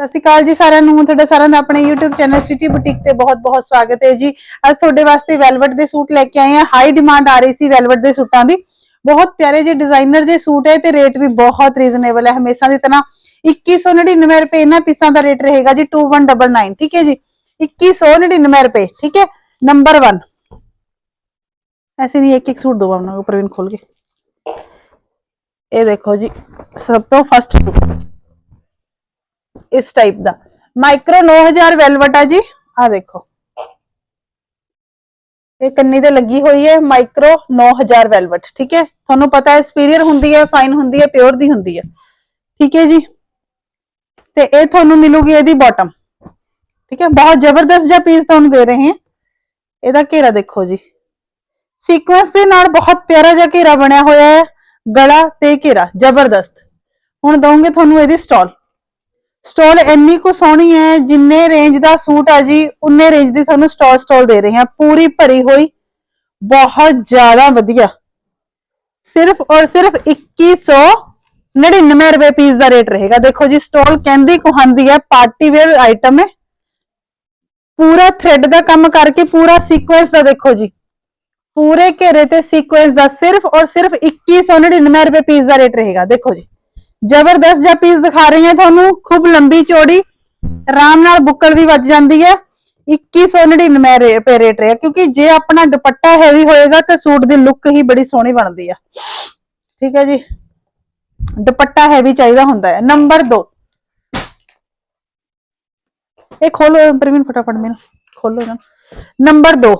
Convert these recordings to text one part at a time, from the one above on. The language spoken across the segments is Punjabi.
ਸਤਿ ਸ਼੍ਰੀ ਅਕਾਲ ਜੀ ਸਾਰਿਆਂ ਨੂੰ ਤੁਹਾਡਾ ਸਾਰਿਆਂ ਦਾ ਆਪਣੇ YouTube ਚੈਨਲ ਸਿਟੀ ਬੁਟੀਕ ਤੇ ਬਹੁਤ-ਬਹੁਤ ਸਵਾਗਤ ਹੈ ਜੀ ਅੱਜ ਤੁਹਾਡੇ ਵਾਸਤੇ ਵੈਲਵਟ ਦੇ ਸੂਟ ਲੈ ਕੇ ਆਏ ਹਾਂ ਹਾਈ ਡਿਮਾਂਡ ਆ ਰਹੀ ਸੀ ਵੈਲਵਟ ਦੇ ਸੂਟਾਂ ਦੀ ਬਹੁਤ ਪਿਆਰੇ ਜਿਹੇ ਡਿਜ਼ਾਈਨਰ ਜੇ ਸੂਟ ਹੈ ਤੇ ਰੇਟ ਵੀ ਬਹੁਤ ਰੀਜ਼ਨੇਬਲ ਹੈ ਹਮੇਸ਼ਾ ਦੀ ਤਰ੍ਹਾਂ 2199 ਰੁਪਏ ਇਹਨਾਂ ਪੀਸਾਂ ਦਾ ਰੇਟ ਰਹੇਗਾ ਜੀ 2199 ਠੀਕ ਹੈ ਜੀ 2199 ਰੁਪਏ ਠੀਕ ਹੈ ਨੰਬਰ 1 ऐसे नहीं एक एक सूट दो अपना ऊपर भी खोल के ਇਹ ਦੇਖੋ ਜੀ ਸਭ ਤੋਂ ਫਸਟ ਇਸ ਟਾਈਪ ਦਾ। ਮਾਈਕਰੋ 9000 ਵੈਲਵਟ ਆ ਜੀ। ਆ ਦੇਖੋ। ਇਹ ਕੰਨੀ ਤੇ ਲੱਗੀ ਹੋਈ ਹੈ। ਮਾਈਕਰੋ 9000 ਵੈਲਵਟ ਠੀਕ ਹੈ? ਤੁਹਾਨੂੰ ਪਤਾ ਹੈ ਸੁਪੀਰੀਅਰ ਹੁੰਦੀ ਹੈ ਫਾਈਨ ਹੁੰਦੀ ਹੈ ਪਿਓਰ ਦੀ ਹੁੰਦੀ ਹੈ। ਠੀਕ ਹੈ ਜੀ? ਤੇ ਇਹ ਤੁਹਾਨੂੰ ਮਿਲੂਗੀ ਇਹਦੀ ਬਾਟਮ ਠੀਕ ਹੈ? ਬਹੁਤ ਜ਼ਬਰਦਸਤ ਜਿਹਾ ਪੀਸ ਤੁਹਾਨੂੰ ਦੇ ਰਹੇ ਹਾਂ। ਇਹਦਾ ਘੇਰਾ ਦੇਖੋ ਜੀ। ਸੀਕੁਐਂਸ ਦੇ ਨਾਲ ਬਹੁਤ ਪਿਆਰਾ ਜਿਹਾ ਘੇਰਾ ਬਣਿਆ ਹੋਇਆ ਹੈ। ਗਲਾ ਤੇ ਘੇਰਾ, ਜ਼ਬਰਦਸਤ। ਹੁਣ ਦਵਾਂਗੇ ਤੁਹਾਨੂੰ ਇਹਦੀ ਸਟਾਲ ਸਟਾਲ ਇੰਨੀ ਕੁ ਸੋਹਣੀ ਹੈ, ਜਿੰਨੇ ਰੇਂਜ ਦਾ ਸੂਟ ਆ ਜੀ, ਉਨੇ ਰੇਂਜ ਦੀ ਤੁਹਾਨੂੰ ਸਟਾਲ ਸਟਾਲ ਦੇ ਰਹੇ ਹਾਂ। ਪੂਰੀ ਭਰੀ ਹੋਈ, ਬਹੁਤ ਜ਼ਿਆਦਾ ਵਧੀਆ। ਸਿਰਫ ਔਰ ਸਿਰਫ 2199 ਰੁਪਏ ਪੀਸ ਦਾ ਰੇਟ ਰਹੇਗਾ। ਦੇਖੋ ਜੀ, ਸਟਾਲ ਕਹਿੰਦੀ ਕੁਹਾਂਦੀ ਹੈ ਪਾਰਟੀ ਵੇਅਰ ਆਈਟਮ ਹੈ। ਪੂਰਾ ਥ੍ਰੈਡ ਦਾ ਕੰਮ ਕਰਕੇ, ਪੂਰਾ ਸੀਕੁਐਂਸ ਦਾ ਦੇਖੋ ਜੀ। ਪੂਰੇ ਘੇਰੇ ਤੇ ਸੀਕੁਐਂਸ ਦਾ ਸਿਰਫ ਔਰ ਸਿਰਫ 2199 ਰੁਪਏ ਪੀਸ ਦਾ ਰੇਟ ਰਹੇਗਾ। ਦੇਖੋ ਜੀ। ਜ਼ਬਰਦਸਤ ਜਿਹਾ ਪੀਸ ਦਿਖਾ ਰਹੀ ਹਾਂ ਤੁਹਾਨੂੰ, ਖੂਬ ਲੰਬੀ ਚੌੜੀ, ਆਰਾਮ ਨਾਲ ਬੁੱਕਲ ਵੀ ਵੱਜ ਜਾਂਦੀ ਹੈ। 2199 ਰੁਪਏ ਰੇਟ ਰਿਹਾ, ਕਿਉਂਕਿ ਜੇ ਆਪਣਾ ਦੁਪੱਟਾ ਹੈਵੀ ਹੋਏਗਾ ਤਾਂ ਸੂਟ ਦੀ ਲੁੱਕ ਹੀ ਬੜੀ ਸੋਹਣੀ ਬਣਦੀ ਆ। ਠੀਕ ਹੈ ਜੀ? ਦੁਪੱਟਾ ਹੈਵੀ ਚਾਹੀਦਾ ਹੁੰਦਾ ਹੈ। ਨੰਬਰ 2 ਇਹ ਖੋਲੋ, ਪ੍ਰਵੀਨ, ਫਟਾਫਟ ਮੈਨੂੰ, ਖੋਲੋ ਨਾ। ਨੰਬਰ 2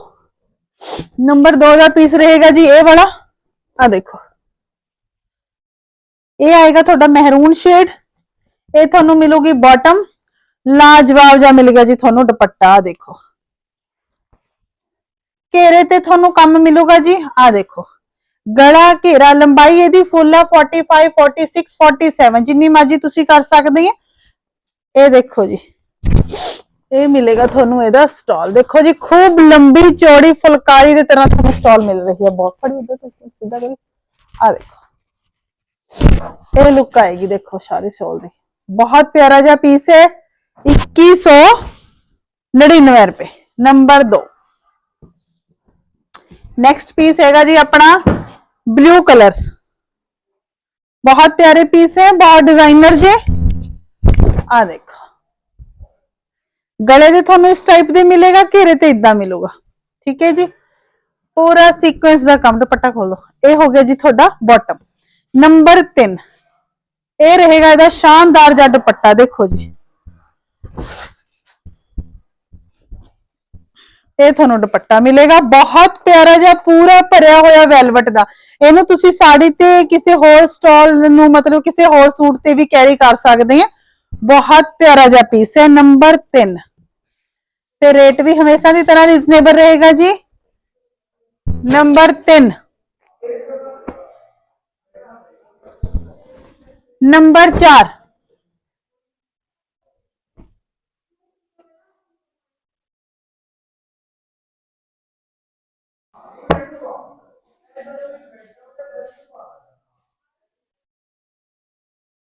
ਨੰਬਰ 2 ਦਾ ਪੀਸ ਰਹੇਗਾ ਜੀ, ਇਹ ਵਾਲਾ। ਆ ਦੇਖੋ। ਇਹ ਆਏਗਾ ਤੁਹਾਡਾ ਮਹਿਰੂਨ ਸ਼ੇਡ ਇਹ ਤੁਹਾਨੂੰ ਮਿਲੂਗੀ ਬਾਟਮ ਲਾਜਵਾਬ ਜਿਹਾ ਮਿਲੇਗਾ ਜੀ ਤੁਹਾਨੂੰ ਦੁਪੱਟਾ ਦੇਖੋ। ਘੇਰੇ ਤੇ ਤੁਹਾਨੂੰ ਕੰਮ ਮਿਲੂਗਾ ਜੀ ਆ ਦੇਖੋ। ਗਲਾ, ਘੇਰਾ, ਲੰਬਾਈ ਇਹਦੀ ਫੁੱਲ ਆ 45 46 47 ਜਿੰਨੀ ਮਰਜ਼ੀ ਤੁਸੀਂ ਕਰ ਸਕਦੇ ਆ ਇਹ ਦੇਖੋ ਜੀ, ਇਹ ਮਿਲੇਗਾ ਤੁਹਾਨੂੰ ਇਹਦਾ ਸਟਾਲ ਦੇਖੋ ਜੀ, ਖੂਬ ਲੰਬੀ ਚੌੜੀ ਫੁਲਕਾਰੀ ਦੇ ਤਰ੍ਹਾਂ ਤੁਹਾਨੂੰ ਸਟਾਲ ਮਿਲ ਰਹੀ ਹੈ ਬਹੁਤ ਬੜੀ ਉਧਰ ਤੋਂ ਸਿੱਧਾ ਕਰੀ ਆ ਦੇਖੋ। ਇਹ ਲੁੱਕ ਆਏਗੀ ਦੇਖੋ ਸਾਰੇ ਸਟਾਲ ਦੀ ਬਹੁਤ ਪਿਆਰਾ ਜਿਹਾ ਪੀਸ ਹੈ 2199 ਰੁਪਏ ਨੰਬਰ 2 ਨੈਕਸਟ ਪੀਸ ਹੈਗਾ ਜੀ ਆਪਣਾ ਬਲੂ ਕਲਰ ਬਹੁਤ ਪਿਆਰੇ ਪੀਸ ਹੈ ਬਹੁਤ ਡਿਜ਼ਾਈਨਰ ਜੇ ਆ ਦੇਖੋ ਗਲੇ ਦੇ ਤੁਹਾਨੂੰ ਇਸ ਟਾਈਪ ਦੇ ਮਿਲੇਗਾ ਘੇਰੇ ਤੇ ਇਦਾਂ ਮਿਲੂਗਾ ਠੀਕ ਹੈ ਜੀ ਪੂਰਾ ਸੀਕੁਐਂਸ ਦਾ ਕੰਮ ਦੁਪੱਟਾ ਖੋਲ ਦੋ ਇਹ ਹੋ ਗਿਆ ਜੀ ਤੁਹਾਡਾ ਬਾਟਮ ਨੰਬਰ 3 ਇਹ ਰਹੇਗਾ ਇਹਦਾ ਸ਼ਾਨਦਾਰ ਜਿਹਾ ਦੁਪੱਟਾ, ਦੇਖੋ ਜੀ। ਇਹ ਤੁਹਾਨੂੰ ਦੁਪੱਟਾ ਮਿਲੇਗਾ। ਬਹੁਤ ਪਿਆਰਾ ਜਿਹਾ, ਪੂਰਾ ਭਰਿਆ ਹੋਇਆ ਵੈਲਵਟ ਦਾ। ਇਹਨੂੰ ਤੁਸੀਂ ਸਾੜੀ ਤੇ ਕਿਸੇ ਹੋਰ ਸਟਾਲ ਨੂੰ, ਮਤਲਬ ਕਿਸੇ ਹੋਰ ਸੂਟ ਤੇ ਵੀ ਕੈਰੀ ਕਰ ਸਕਦੇ ਆ। ਬਹੁਤ ਪਿਆਰਾ ਜਿਹਾ ਪੀਸ ਹੈ, ਨੰਬਰ 3 ਤੇ ਰੇਟ ਵੀ ਹਮੇਸ਼ਾ ਦੀ ਤਰ੍ਹਾਂ ਰੀਜ਼ਨੇਬਲ ਰਹੇਗਾ ਜੀ। ਨੰਬਰ 3 ਨੰਬਰ 4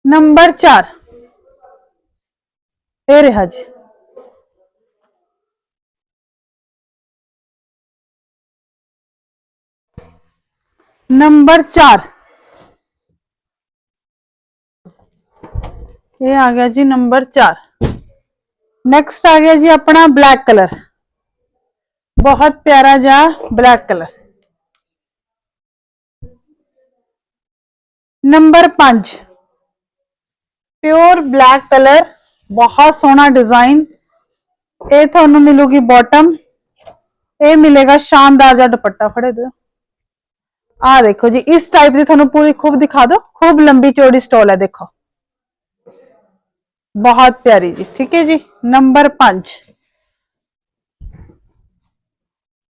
ਨੰਬਰ 4 ਇਹ ਰਿਹਾ ਜੀ ਨੰਬਰ 4 ਇਹ ਆ ਗਿਆ ਜੀ ਨੰਬਰ 4 ਨੈਕਸਟ ਆ ਗਿਆ ਜੀ ਆਪਣਾ ਬਲੈਕ ਕਲਰ ਬਹੁਤ ਪਿਆਰਾ ਜਿਹਾ black colour number 5 pure black colour ਬਹੁਤ ਸੋਹਣਾ ਡਿਜ਼ਾਈਨ ਇਹ ਤੁਹਾਨੂੰ ਮਿਲੂਗੀ ਬਾਟਮ ਇਹ ਮਿਲੇਗਾ ਸ਼ਾਨਦਾਰ ਜਿਹਾ ਦੁਪੱਟਾ ਫੜੇ ਦਿਓ ਆ ਦੇਖੋ ਜੀ ਇਸ ਟਾਈਪ ਦੀ ਤੁਹਾਨੂੰ ਪੂਰੀ ਖੂਬ ਦਿਖਾ ਦੋ ਖੂਬ ਲੰਬੀ ਚੌੜੀ ਸਟਾਲ ਹੈ ਦੇਖੋ ਬਹੁਤ ਪਿਆਰੀ ਜੀ ਠੀਕ ਹੈ ਜੀ ਨੰਬਰ 5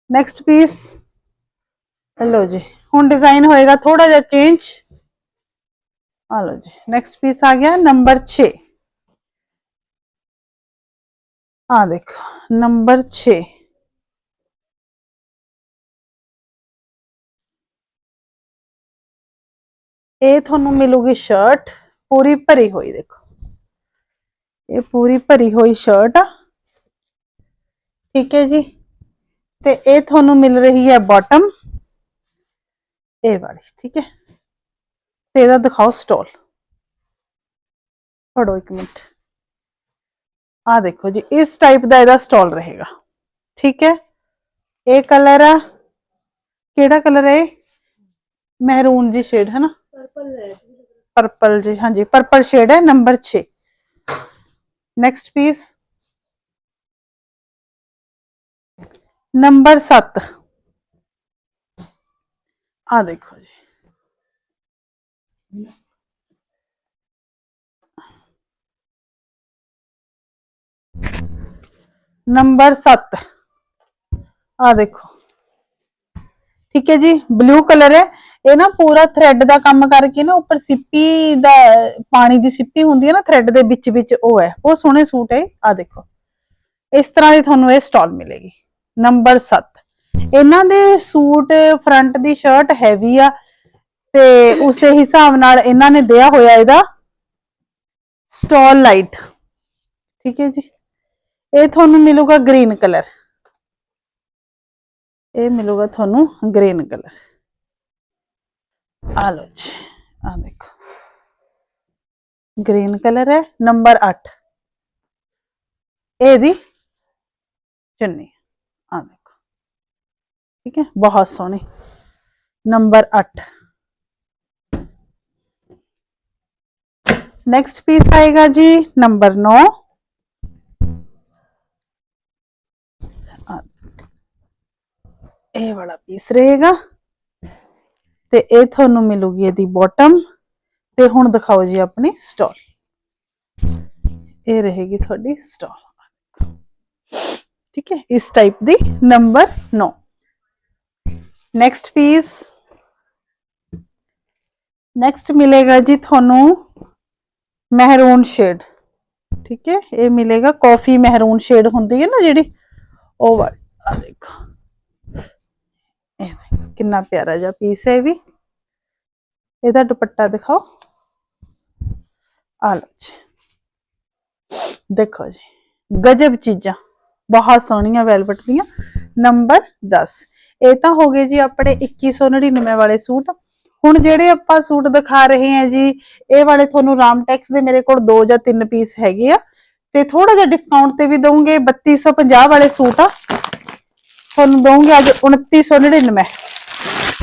ਨੈਕਸਟ ਪੀਸ ਲਓ ਜੀ ਹੁਣ ਡਿਜ਼ਾਈਨ ਹੋਏਗਾ ਥੋੜਾ ਜਿਹਾ ਚੇਂਜ ਆ ਲਓ ਜੀ ਨੈਕਸਟ ਪੀਸ ਆ ਗਿਆ ਨੰਬਰ 6 ਆ ਦੇਖੋ ਨੰਬਰ 6 ਇਹ ਤੁਹਾਨੂੰ ਮਿਲੂਗੀ ਸ਼ਰਟ ਪੂਰੀ ਭਰੀ ਹੋਈ ਦੇਖੋ ਇਹ ਪੂਰੀ ਭਰੀ ਹੋਈ ਸ਼ਰਟ ਆ। ਠੀਕ ਹੈ ਜੀ। ਤੇ ਇਹ ਤੁਹਾਨੂੰ ਮਿਲ ਰਹੀ ਹੈ ਬਾਟਮ ਇਹ ਵਾਲੀ ਠੀਕ ਹੈ। ਤੇ ਇਹਦਾ ਦਿਖਾਓ ਸਟੋਲ ਫੜੋ ਇੱਕ ਮਿੰਟ। ਆ ਦੇਖੋ ਜੀ ਇਸ ਟਾਈਪ ਦਾ ਇਹਦਾ ਸਟਾਲ ਰਹੇਗਾ। ਠੀਕ ਹੈ। ਇਹ ਕਲਰ ਆ। ਕਿਹੜਾ ਕਲਰ ਹੈ ਮਹਿਰੂਨ ਜੀ ਸ਼ੇਡ ਹੈ। ਨਾ ਪਰਪਲ ਜੀ ਹਾਂਜੀ। ਪਰਪਲ ਸ਼ੇਡ ਹੈ ਨੰਬਰ 6 ਨੈਕਸਟ ਪੀਸ ਨੰਬਰ 7 ਆ ਦੇਖੋ ਜੀ ਨੰਬਰ 7 ਆ ਦੇਖੋ ਠੀਕ ਹੈ ਜੀ ਬਲੂ ਕਲਰ ਹੈ ਇਹ ਨਾ ਪੂਰਾ ਥ੍ਰੈਡ ਦਾ ਕੰਮ ਕਰਕੇ ਨਾ ਉੱਪਰ ਸਿੱਪੀ ਦਾ, ਪਾਣੀ ਦੀ ਸਿੱਪੀ ਹੁੰਦੀ ਹੈ ਨਾ ਥ੍ਰੈਡ ਦੇ ਵਿੱਚ ਵਿੱਚ, ਉਹ ਹੈ। ਉਹ ਸੋਹਣੇ ਸੂਟ ਹੈ। ਆ ਦੇਖੋ। ਇਸ ਤਰ੍ਹਾਂ ਦੀ ਤੁਹਾਨੂੰ ਇਹ ਸਟਾਲ ਮਿਲੇਗੀ। ਨੰਬਰ 7 ਇਹਨਾਂ ਦੇ ਸੂਟ ਫਰੰਟ ਦੀ ਸ਼ਰਟ ਹੈਵੀ ਆ ਤੇ ਉਸੇ ਹਿਸਾਬ ਨਾਲ ਇਹਨਾਂ ਨੇ ਦਿਆ ਹੋਇਆ ਇਹਦਾ ਸਟਾਲ ਲਾਈਟ ਠੀਕ ਹੈ ਜੀ? ਇਹ ਤੁਹਾਨੂੰ ਮਿਲੂਗਾ ਗ੍ਰੀਨ ਕਲਰ ਇਹ ਮਿਲੂਗਾ ਤੁਹਾਨੂੰ ਗ੍ਰੀਨ ਕਲਰ ਆ ਲੋ ਜੀ ਆ ਦੇਖੋ ਗ੍ਰੀਨ ਕਲਰ ਹੈ ਨੰਬਰ 8 ਇਹਦੀ ਚੁੰਨੀ ਆ ਦੇਖੋ ਠੀਕ ਹੈ ਬਹੁਤ ਸੋਹਣੀ ਨੰਬਰ 8 ਨੈਕਸਟ ਪੀਸ ਆਏਗਾ ਜੀ ਨੰਬਰ 9 ਇਹ ਵਾਲਾ ਪੀਸ ਰਹੇਗਾ ਤੇ ਇਹ ਤੁਹਾਨੂੰ ਮਿਲੂਗੀ ਇਹਦੀ ਬਾਟਮ ਤੇ ਹੁਣ ਦਿਖਾਓ ਜੀ ਆਪਣੀ ਸਟਾਲ ਇਹ ਰਹੇਗੀ ਤੁਹਾਡੀ ਸਟਾਲ ਠੀਕ ਹੈ, ਇਸ ਟਾਈਪ ਦੀ ਨੰਬਰ 9 ਨੈਕਸਟ ਪੀਸ ਨੈਕਸਟ ਮਿਲੇਗਾ ਜੀ ਤੁਹਾਨੂੰ ਮਹਿਰੂਨ ਸ਼ੇਡ ਠੀਕ ਹੈ, ਇਹ ਮਿਲੇਗਾ ਕਾਫੀ ਮਹਿਰੂਨ ਸ਼ੇਡ ਹੁੰਦੀ ਹੈ ਨਾ ਜਿਹੜੀ, ਉਹ ਵਾਲੀ। ਆ ਦੇਖੋ। ਕਿੰਨਾ ਪਿਆਰਾ ਜਿਹਾ ਪੀਸ ਹੈ ਇਹ ਵੀ। ਇਹਦਾ ਦੁਪੱਟਾ ਦਿਖਾਓ। ਆ ਲਓ ਜੀ। ਦੇਖੋ ਜੀ, ਗਜਬ ਚੀਜ਼ਾਂ, ਬਹੁਤ ਸੋਹਣੀਆਂ ਵੈਲਵਟ ਦੀਆਂ। ਨੰਬਰ 10 ਇਹ ਤਾਂ ਹੋ ਗਏ ਜੀ ਆਪਣੇ 2199 ਵਾਲੇ ਸੂਟ। ਹੁਣ ਜਿਹੜੇ ਆਪਾਂ ਸੂਟ ਦਿਖਾ ਰਹੇ ਹਾਂ ਜੀ, ਇਹ ਵਾਲੇ ਤੁਹਾਨੂੰ ਰਾਮਟੈਕਸ ਦੇ ਮੇਰੇ ਕੋਲ ਦੋ ਜਾਂ ਤਿੰਨ ਪੀਸ ਹੈਗੇ ਆ। ਤੇ ਥੋੜਾ ਜਿਹਾ ਡਿਸਕਾਊਂਟ ਤੇ ਵੀ ਦਊਂਗੇ 3250 ਵਾਲੇ ਸੂਟ ਆ। ਤੁਹਾਨੂੰ ਦਊਂਗੇ ਅੱਜ 2999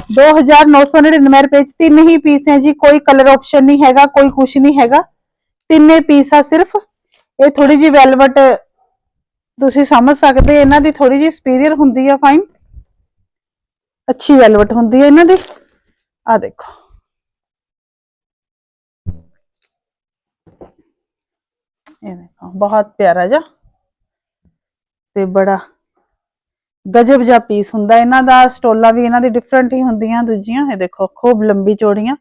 2999 ਰੁਪਏ ਚ ਤਿੰਨ ਹੀ ਪੀਸ ਹੈ ਜੀ, ਕੋਈ ਕਲਰ ਆਪਸ਼ਨ ਨਹੀਂ ਹੈਗਾ, ਕੋਈ ਕੁਝ ਨਹੀਂ ਹੈਗਾ। ਤਿੰਨੇ ਪੀਸ ਆ ਸਿਰਫ। ਇਹ ਥੋੜੀ ਜੀ ਵੈਲਵਟ ਤੁਸੀਂ ਸਮਝ ਸਕਦੇ ਇਹਨਾਂ ਦੀ ਥੋੜੀ ਜੀ ਸੁਪੀਰੀਅਰ ਹੁੰਦੀ ਆ ਫਾਈਨ ਅੱਛੀ ਵੈਲਵਟ ਹੁੰਦੀ ਹੈ ਇਹਨਾਂ ਦੀ। ਆ ਦੇਖੋ। ਇਹ ਦੇਖੋ, ਬਹੁਤ ਪਿਆਰਾ ਜਾ ਤੇ ਬੜਾ ਗਜਬ ਜਿਹਾ ਪੀਸ ਹੁੰਦਾ। ਇਹਨਾਂ ਦਾ ਸਟੋਲਾ ਵੀ ਇਹਨਾਂ ਦੀ ਡਿਫਰੈਂਟ ਹੀ ਹੁੰਦੀਆਂ, ਦੂਜੀਆਂ, ਇਹ ਦੇਖੋ, ਖੂਬ ਲੰਬੀ ਚੋੜੀਆਂ।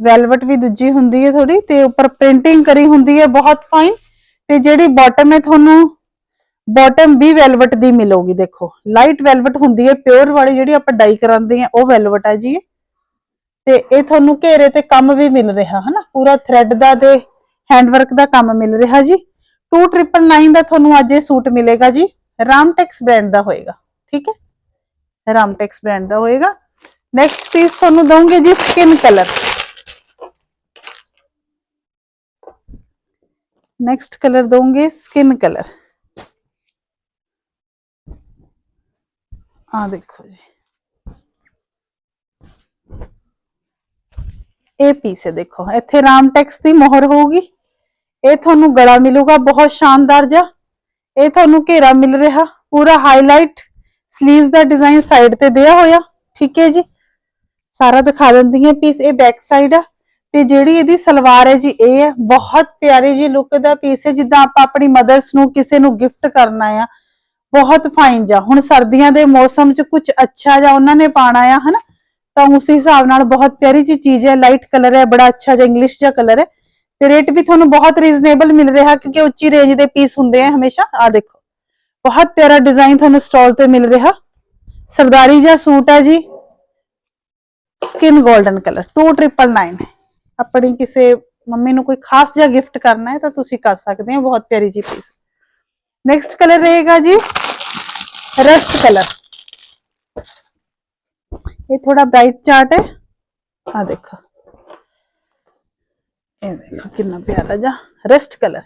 ਵੈਲਵਟ ਵੀ ਦੂਜੀ ਹੁੰਦੀ ਹੈ ਥੋੜੀ ਤੇ ਉੱਪਰ ਪ੍ਰਿੰਟਿੰਗ ਕਰੀ ਹੁੰਦੀ ਹੈ, ਬਹੁਤ ਫਾਈਨ ਤੇ ਜਿਹੜੀ ਬਾਟਮ ਹੈ ਤੁਹਾਨੂੰ ਬਾਟਮ ਵੀ ਵੈਲਵਟ ਦੀ ਮਿਲੂਗੀ, ਦੇਖੋ। ਲਾਈਟ ਵੈਲਵਟ ਹੁੰਦੀ ਹੈ ਪਿਓਰ ਵਾਲੀ ਜਿਹੜੀ ਆਪਾਂ ਡਾਈ ਕਰਾਉਂਦੇ ਆ ਉਹ ਵੈਲਵਟ ਹੈ ਜੀ। ਤੇ ਇਹ ਤੁਹਾਨੂੰ ਘੇਰੇ ਤੇ ਕੰਮ ਵੀ ਮਿਲ ਰਿਹਾ, ਹਨਾ? ਪੂਰਾ ਥ੍ਰੈਡ ਦਾ ਤੇ ਹੈਂਡਵਰਕ ਦਾ ਕੰਮ ਮਿਲ ਰਿਹਾ ਜੀ। 2999 ਦਾ ਤੁਹਾਨੂੰ ਅੱਜ ਇਹ ਸੂਟ ਮਿਲੇਗਾ ਜੀ। ਰਾਮਟੈਕਸ ਬ੍ਰਾਂਡ ਦਾ ਹੋਏਗਾ ਠੀਕ ਹੈ ਰਾਮਟੈਕਸ ਬ੍ਰਾਂਡ ਦਾ ਹੋਏਗਾ ਨੈਕਸਟ ਪੀਸ ਤੁਹਾਨੂੰ ਦਵਾਂਗੇ ਜੀ ਸਕਿਨ ਕਲਰ ਨੈਕਸਟ ਕਲਰ ਦਵਾਂਗੇ ਸਕਿਨ ਕਲਰ ਆ ਦੇਖੋ ਜੀ ਇਹ ਪੀਸ ਹੈ ਦੇਖੋ ਇੱਥੇ ਰਾਮਟੈਕਸ ਦੀ ਮੋਹਰ ਹੋਊਗੀ ਇਹ ਤੁਹਾਨੂੰ ਗਲਾ ਮਿਲੂਗਾ ਬਹੁਤ ਸ਼ਾਨਦਾਰ ਜਿਹਾ ਇਹ ਤੁਹਾਨੂੰ ਘੇਰਾ ਮਿਲ ਰਿਹਾ। ਪੂਰਾ ਹਾਈਲਾਈਟ 슬ੀਵਸ ਦਾ ਡਿਜ਼ਾਈਨ ਸਾਈਡ ਤੇ ਦਿਆ ਹੋਇਆ। ਠੀਕ ਹੈ ਜੀ? ਸਾਰਾ ਦਿਖਾ ਦਿੰਦੀ ਹਾਂ ਪੀਸ ਇਹ ਬੈਕ ਸਾਈਡ ਆ। ਤੇ ਜਿਹੜੀ ਇਹਦੀ ਸਲਵਾਰ ਹੈ ਜੀ, ਇਹ ਹੈ। ਬਹੁਤ ਪਿਆਰੀ ਜੀ ਲੁੱਕ ਦਾ ਪੀਸ ਹੈ। ਜਿੱਦਾਂ ਆਪਾਂ ਆਪਣੀ ਮਦਰਸ ਨੂੰ ਕਿਸੇ ਨੂੰ ਗਿਫਟ ਕਰਨਾ ਆ, ਬਹੁਤ ਫਾਈਨ ਜਾ ਹੁਣ ਸਰਦੀਆਂ ਦੇ ਮੌਸਮ 'ਚ ਕੁਝ ਅੱਛਾ ਜਾ ਉਹਨਾਂ ਨੇ ਪਾਣਾ ਆ, ਹਨਾ? ਤਾਂ ਉਸ ਹਿਸਾਬ ਨਾਲ ਬਹੁਤ ਪਿਆਰੀ ਜੀ ਚੀਜ਼ ਹੈ। ਲਾਈਟ ਕਲਰ ਹੈ, ਬੜਾ ਅੱਛਾ ਜਿਹਾ ਇੰਗਲਿਸ਼ ਜਿਹਾ ਕਲਰ ਹੈ। ਤੇ ਰੇਟ ਵੀ ਤੁਹਾਨੂੰ ਬਹੁਤ ਰੀਜ਼ਨੇਬਲ ਮਿਲ ਰਿਹਾ ਕਿਉਂਕਿ ਉੱਚੀ ਰੇਂਜ ਦੇ ਪੀਸ ਹੁੰਦੇ ਆ ਹਮੇਸ਼ਾ। ਆ ਦੇਖੋ। ਬਹੁਤ ਪਿਆਰਾ ਡਿਜ਼ਾਈਨ ਤੁਹਾਨੂੰ ਸਟਾਲ ਤੇ ਮਿਲ ਰਿਹਾ। ਸਰਦਾਰੀ ਜਿਹਾ ਸੂਟ ਹੈ ਜੀ। ਸਕਿਨ 골ਡਨ ਕਲਰ 2999 ਆਪਣੀ ਕਿਸੇ ਮੰਮੀ ਨੂੰ ਕੋਈ ਖਾਸ ਜਿਹਾ ਗਿਫਟ ਕਰਨਾ ਹੈ ਤਾਂ ਤੁਸੀਂ ਕਰ ਸਕਦੇ ਹੋ। ਬਹੁਤ ਪਿਆਰੀ ਜੀ ਪੀਸ ਨੈਕਸਟ ਕਲਰ ਰਹੇਗਾ ਜੀ। ਰਸਟ ਕਲਰ ਇਹ ਥੋੜਾ ਬ੍ਰਾਈਟ ਚਾਰਟ ਹੈ। ਆ ਦੇਖੋ। ਇਹ ਦੇਖੋ ਕਿੰਨਾ ਪਿਆਰਾ ਜਿਹਾ ਰਸਟ ਕਲਰ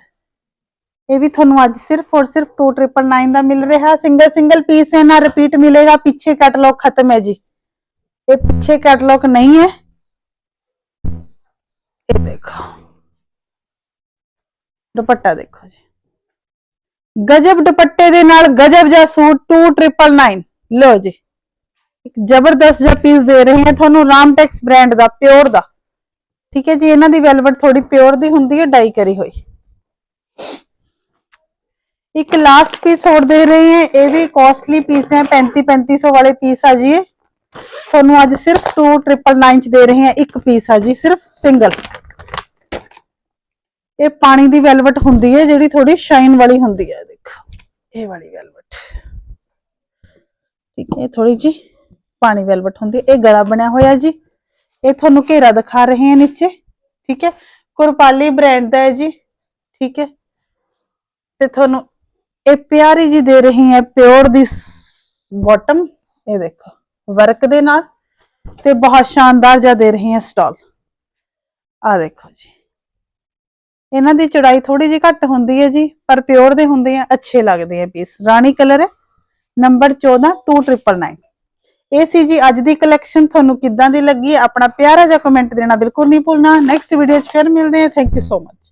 ਇਹ ਵੀ ਤੁਹਾਨੂੰ ਅੱਜ ਸਿਰਫ ਔਰ ਸਿਰਫ 2999 ਦਾ ਮਿਲ ਰਿਹਾ। ਸਿੰਗਲ ਸਿੰਗਲ ਪੀਸ ਹੈ ਨਾ ਰਿਪੀਟ ਮਿਲੇਗਾ। ਪਿੱਛੇ ਕੈਟਲੌਗ ਖਤਮ ਹੈ ਜੀ। ਇਹ ਪਿੱਛੇ ਕੈਟਲੌਗ ਨਹੀਂ ਹੈ। ਇਹ ਦੇਖੋ। ਦੁਪੱਟਾ ਦੇਖੋ ਜੀ। ਗਜਬ ਦੁਪੱਟੇ ਦੇ ਨਾਲ ਗਜਬ ਜਿਹਾ ਸੂਟ 2999 ਲਓ ਜੀ। ਇੱਕ ਜ਼ਬਰਦਸਤ ਜਿਹਾ ਪੀਸ ਦੇ ਰਹੇ ਹਾਂ। ਤੁਹਾਨੂੰ ਰਾਮਟੈਕਸ ਬ੍ਰਾਂਡ ਦਾ ਪਿਓਰ ਦਾ। ਠੀਕ ਹੈ ਜੀ, ਇਹਨਾਂ ਦੀ ਵੈਲਵਟ ਥੋੜੀ ਪਿਓਰ ਦੀ ਹੁੰਦੀ ਹੈ ਡਾਈ ਕਰੀ ਹੋਈ। ਇੱਕ ਲਾਸਟ ਪੀਸ ਹੋਰ ਦੇ ਰਹੇ ਹਾਂ, ਇਹ ਵੀ ਕਾਸਟਲੀ ਪੀਸ ਹੈ 35 3500 ਵਾਲੇ ਪੀਸ ਆ ਜੀ ਇਹ। ਤੁਹਾਨੂੰ ਅੱਜ ਸਿਰਫ 2999 ਚ ਦੇ ਰਹੇ ਹਾਂ, ਇੱਕ ਪੀਸ ਆ ਜੀ, ਸਿਰਫ ਸਿੰਗਲ ਇਹ ਪਾਣੀ ਦੀ ਵੈਲਵਟ ਹੁੰਦੀ ਹੈ, ਜਿਹੜੀ ਥੋੜੀ ਸ਼ਾਈਨ ਵਾਲੀ ਹੁੰਦੀ ਹੈ, ਦੇਖੋ। ਇਹ ਵਾਲੀ ਵੈਲਵਟ ਠੀਕ ਹੈ ਥੋੜੀ ਜੀ ਪਾਣੀ ਵੈਲਵਟ ਹੁੰਦੀ ਇਹ ਗਲਾ ਬਣਿਆ ਹੋਇਆ ਜੀ। ਇਹ ਤੁਹਾਨੂੰ ਘੇਰਾ ਦਿਖਾ ਰਹੇ ਹਾਂ ਨੀਚੇ, ਠੀਕ ਹੈ? ਕੁਰਪਾਲੀ ਬ੍ਰਾਂਡ ਦਾ ਹੈ ਜੀ, ਠੀਕ ਹੈ? ਤੇ ਤੁਹਾਨੂੰ ਇਹ ਪਿਆਰੀ ਜੀ ਦੇ ਰਹੀ ਹੈ, ਪਿਓਰ ਦੀ ਬਾਟਮ ਇਹ ਦੇਖੋ, ਵਰਕ ਦੇ ਨਾਲ ਤੇ ਬਹੁਤ ਸ਼ਾਨਦਾਰ ਜਿਹਾ ਦੇ ਰਹੀ ਹੈ ਸਟਾਲ ਆ ਦੇਖੋ ਜੀ। ਇਹਨਾਂ ਦੀ ਚੜਾਈ ਥੋੜੀ ਜਿਹੀ ਘੱਟ ਹੁੰਦੀ ਹੈ ਜੀ, ਪਰ ਪਿਓਰ ਦੇ ਹੁੰਦੇ ਆ, ਅੱਛੇ ਲੱਗਦੇ ਆ ਪੀਸ ਰਾਣੀ ਕਲਰ ਹੈ ਨੰਬਰ 14 2999 ਇਹ ਸੀ ਜੀ ਅੱਜ ਦੀ ਕਲੈਕਸ਼ਨ ਤੁਹਾਨੂੰ ਕਿੱਦਾਂ ਦੀ ਲੱਗੀ? ਆਪਣਾ ਪਿਆਰਾ ਜਿਹਾ ਕਮੈਂਟ ਦੇਣਾ ਬਿਲਕੁਲ ਨਹੀਂ ਭੁੱਲਣਾ। ਨੈਕਸਟ ਵੀਡੀਓ 'ਚ ਫਿਰ ਮਿਲਦੇ ਹਾਂ। Thank you so much